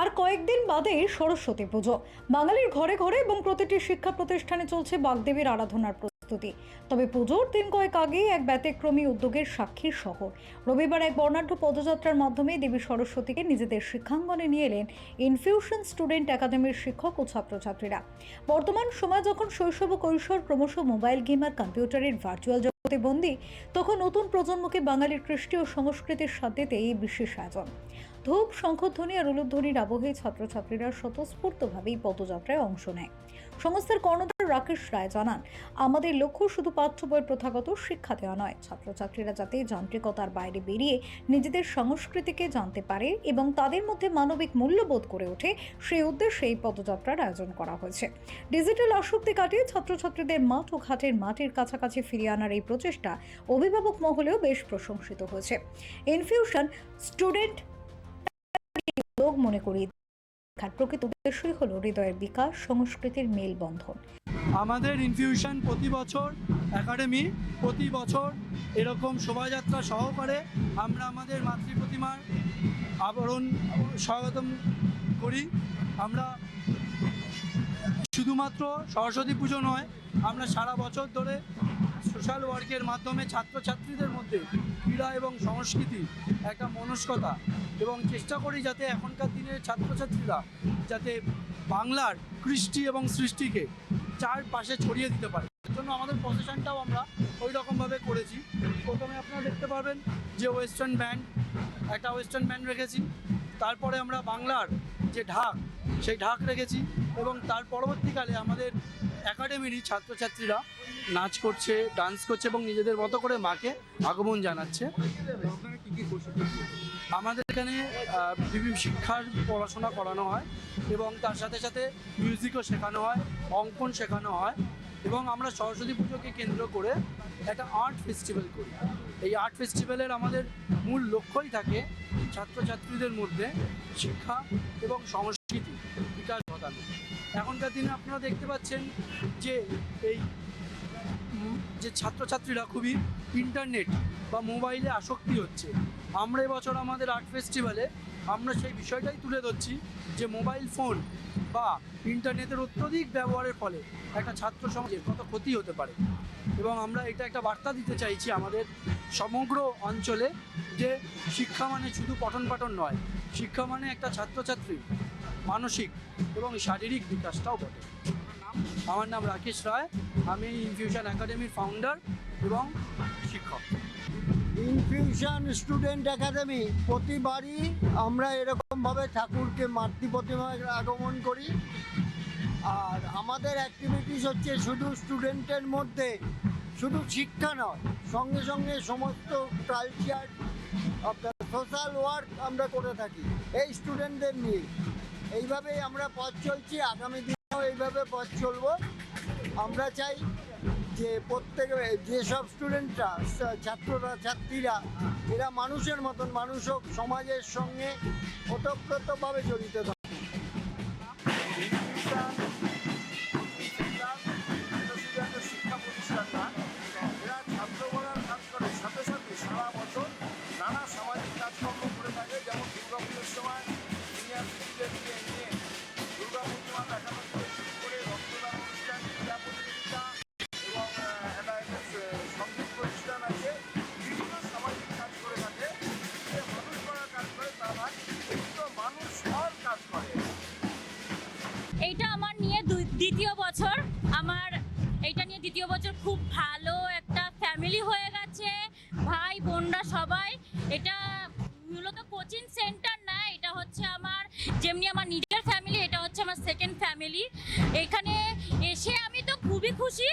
আর কয়েকদিন বাদে সরস্বতী পুজো। বাঙালির ঘরে ঘরে এবং প্রতিটি শিক্ষা প্রতিষ্ঠানে চলছে বাগদেবীর আরাধনার প্রস্তুতি। তবে পুজোর দিন কয়েক আগে এক ব্যতিক্রমী উদ্যোগের সাক্ষীর শহর। রবিবার এক বর্ণাঢ্য পদযাত্রার মাধ্যমে দেবী সরস্বতীকে নিজেদের শিক্ষাঙ্গনে নিয়ে এলেন ইনফিউশন স্টুডেন্ট একাডেমির শিক্ষক ও ছাত্রছাত্রীরা। বর্তমান সময় যখন শৈশব কৈশোর ক্রমশ মোবাইল গেম আর কম্পিউটারের ভার্চুয়াল জগতে বন্দী, তখন নতুন প্রজন্মকে বাঙালির কৃষ্টি ও সংস্কৃতির সাথে এই বিশেষ আয়োজন। ধূপ, শঙ্খধ্বনি আর উলুধ্বনির আবহে ছাত্রছাত্রীরা স্বতঃস্ফূর্তভাবেই পদযাত্রায় অংশ নেয়। সংস্থার কর্ণধার রাকেশ রায় জানান, আমাদের লক্ষ্য শুধু পাঠ্য বইয়ের প্রথাগত শিক্ষা দেওয়া নয়। ছাত্রছাত্রীরা যাতে যান্ত্রিকতার বাইরে বেরিয়ে নিজেদের সংস্কৃতিকে জানতে পারে এবং তাদের মধ্যে মানবিক মূল্যবোধ করে ওঠে, সেই উদ্দেশ্যে এই পদযাত্রার আয়োজন করা হয়েছে। ডিজিটাল আসক্তি কাটিয়ে ছাত্রছাত্রীদের মাঠ ও ঘাটের মাটির কাছাকাছি ফিরিয়ে আনার এই প্রচেষ্টা অভিভাবক মহলেও বেশ প্রশংসিত হয়েছে। ইনফিউশন স্টুডেন্ট উদ্যোগ মনে করি শিক্ষার প্রকৃত উদ্দেশ্যই হলো হৃদয়ের বিকাশ, সংস্কৃতির মেলবন্ধন। আমাদের ইনফিউশন প্রতি বছর একাডেমি প্রতি বছর এরকম শোভাযাত্রা সহকারে আমরা আমাদের মাতৃ প্রতিমার আবরণ স্বাগতম করি। আমরা শুধুমাত্র সরস্বতী পুজো নয়, আমরা সারা বছর ধরে সোশ্যাল ওয়ার্কের মাধ্যমে ছাত্রছাত্রীদের মধ্যে ক্রীড়া এবং সংস্কৃতি একটা মনস্কতা এবং চেষ্টা করি যাতে এখনকার দিনের ছাত্রছাত্রীরা যাতে বাংলার কৃষ্টি এবং সৃষ্টিকে চারপাশে ছড়িয়ে দিতে পারে। এর জন্য আমাদের প্রসেশনটাও আমরা ওই রকমভাবে করেছি। প্রথমে আপনারা দেখতে পাবেন যে ওয়েস্টার্ন ব্যান্ড, একটা ওয়েস্টার্ন ব্যান্ড রেখেছি। তারপরে আমরা বাংলার যে ঢাক, সেই ঢাক রেখেছি এবং তার পরবর্তীকালে আমাদের একাডেমিরই ছাত্রছাত্রীরা নাচ করছে ডান্স করছে এবং নিজেদের মতো করে মাকে আগমন জানাচ্ছে। আমাদের এখানে বিভিন্ন শিক্ষার পড়াশোনা করানো হয় এবং তার সাথে সাথে মিউজিকও শেখানো হয়, অঙ্কন শেখানো হয় এবং আমরা সরস্বতী পুজোকে কেন্দ্র করে একটা আর্ট ফেস্টিভ্যাল করি। এই আর্ট ফেস্টিভ্যালের আমাদের মূল লক্ষ্যই থাকে ছাত্রছাত্রীদের মধ্যে শিক্ষা এবং সংস্কৃতি বিকাশ ঘটানো। এখনকার দিনে আপনারা দেখতে পাচ্ছেন যে এই যে ছাত্রছাত্রীরা খুবই ইন্টারনেট বা মোবাইলে আসক্তি হচ্ছে। আমরা এবছর আমাদের আর্ট ফেস্টিভ্যালে আমরা সেই বিষয়টাই তুলে ধরছি যে মোবাইল ফোন বা ইন্টারনেটের অত্যধিক ব্যবহারের ফলে একটা ছাত্র সমাজের কত ক্ষতি হতে পারে। এবং আমরা এটা একটা বার্তা দিতে চাইছি আমাদের সমগ্র অঞ্চলে যে শিক্ষা মানে শুধু পঠন পাঠন নয়, শিক্ষা মানে একটা ছাত্রছাত্রী মানসিক এবং শারীরিক বিকাশটাও বটে আমার নাম রাকেশ রায়, আমি ইনফিউশন একাডেমির ফাউন্ডার এবং শিক্ষক। ইনফিউশন স্টুডেন্ট একাডেমি প্রতিবারই আমরা এরকমভাবে ঠাকুরকে মাতৃ প্রতিমায় আগমন করি। আর আমাদের অ্যাক্টিভিটিস হচ্ছে শুধু স্টুডেন্টের মধ্যে, শুধু শিক্ষা নয়, সঙ্গে সঙ্গে সমস্ত কালচার সোশ্যাল ওয়ার্ক আমরা করে থাকি, এই স্টুডেন্টদের নিয়ে। এইভাবেই আমরা পথ চলছি, আগামী দিনেও এইভাবে পথ চলব। আমরা চাই যে প্রত্যেক, যেসব স্টুডেন্টরা ছাত্ররা, ছাত্রীরা, এরা মানুষের মতন মানুষ হোক, সমাজের সঙ্গে ওতপ্রোতভাবে জড়িত থাকে খুব ভালো একটা ফ্যামিলি হয়ে গেছে। ভাই, বোনরা সবাই। এটা মূলত কোচিং সেন্টার না, এটা হচ্ছে আমার যেমনি আমার নিজের ফ্যামিলি এটা হচ্ছে আমার সেকেন্ড ফ্যামিলি এখানে এসে আমি তো খুবই খুশি।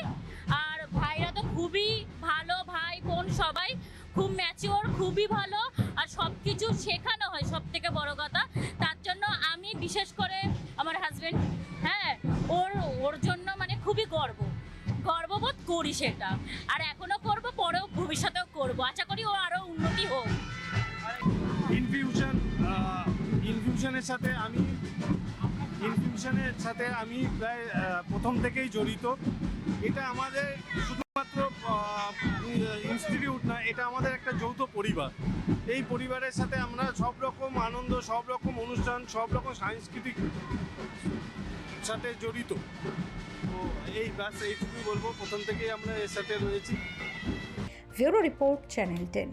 আর ভাইরা তো খুবই ভালো, ভাই, বোন সবাই। খুব ম্যাচিওর খুবই ভালো। আর সব কিছু শেখানো হয় সব থেকে বড় কথা। তার জন্য আমি বিশেষ করে আমার হাজব্যান্ড হ্যাঁ ওর ওর জন্য মানে খুবই গর্ব। গর্ববোধ করি সেটা। আর এখনও করব, পরেও ভবিষ্যতেও করব। আশা করি ও আরও উন্নতি হোক। ইনফিউশন ইনফিউশনের সাথে আমি ইনফিউশনের সাথে আমি প্রায় প্রথম থেকেই জড়িত। এটা আমাদের শুধুমাত্র শুধুমাত্র ইনস্টিটিউট না, এটা আমাদের একটা যৌথ পরিবার। এই পরিবারের সাথে আমরা সব রকম আনন্দ, সব রকম অনুষ্ঠান, সব রকম সাংস্কৃতিক সাথে জড়িত। তো এই ব্যাস এইটুকুই বলব। প্রথম থেকেই আমরা এর সাথে রয়েছি। Bureau report channel ten.